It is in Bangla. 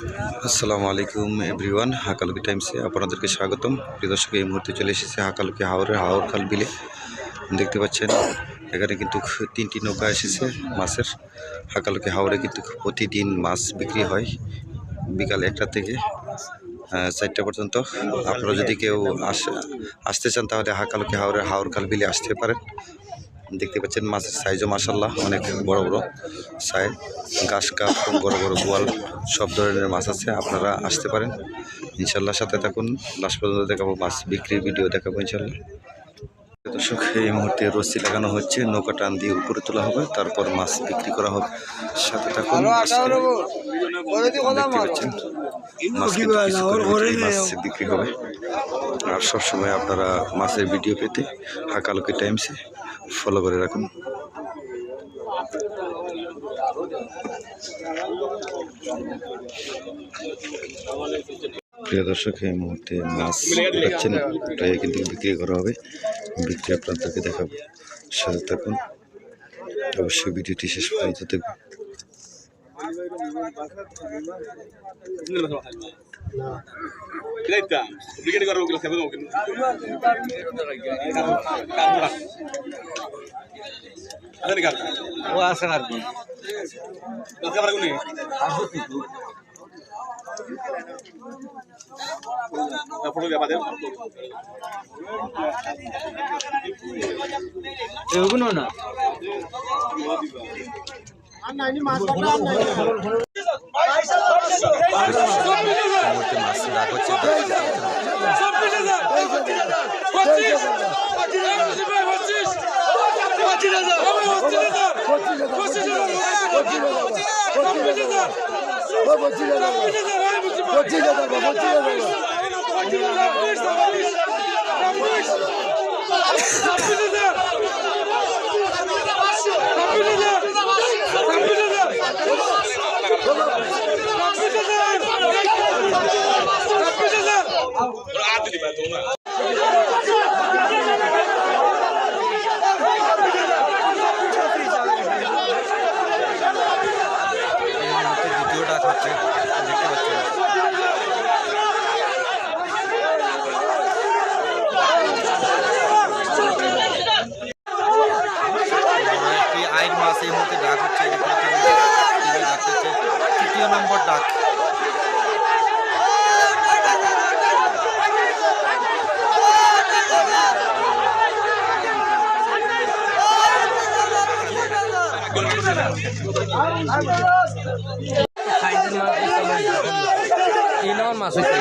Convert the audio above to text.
আসসালামু আলাইকুম, এভরিওয়ান। হাকালুকি টাইমসে আপনাদেরকে স্বাগতম। প্রিয় দর্শক, এই মুহূর্তে চলে এসেছে হাকালুকি হাওরের হাওর খাল বিলে। দেখতে পাচ্ছেন, এখানে কিন্তু তিনটি নৌকা এসেছে মাছের। হাকালুকি হাওরে কিন্তু প্রতিদিন মাছ বিক্রি হয় বিকাল একটা থেকে চারটা পর্যন্ত। আপনারা যদি কেউ আসে, আসতে চান, তাহলে হাকালুকি হাওরের হাওর খাল বিলে আসতে পারেন। দেখতে পাচ্ছেন মাছের সাইজও মাসাল্লাহ অনেক বড় বড় সাইজ গাছ কাপ বড় বড় গোয়াল সব ধরনের মাছ আছে আপনারা আসতে পারেন। ইনশাল্লাহ সাথে থাকুন। লাস্ট পর্যন্ত দেখাবো মাছ বিক্রির ভিডিও দেখাবো ইনশাল্লাহ দর্শক এই মুহূর্তে রশি লাগানো হচ্ছে নৌকা টান দিয়ে উপরে তোলা হবে তারপর মাছ বিক্রি করা হবে। সাথে থাকুন মাছ বিক্রি হবে। আর সবসময় আপনারা মাছের ভিডিও পেতে হাকালুকি টাইমসে ফলো করে রাখুন। প্রিয় দর্শক, এই মুহূর্তে মাছ পাচ্ছেন ওটাই কিন্তু বিক্রি করা হবে। বিক্রি আপনাদেরকে দেখাবো। সাথে থাকুন। অবশ্যই ভিডিওটি শেষ পর্যন্ত দেখবেন ও আছে আর কি. এগুলো না এই মুহূর্তে মাছ ডাক হচ্ছে এই মুহূর্তে দ্বিতীয় বড় একটি আইন মাছ এই মুহূর্তে ডাক হচ্ছে তৃতীয় নম্বর ডাক। নম্বর মাছ হচ্ছে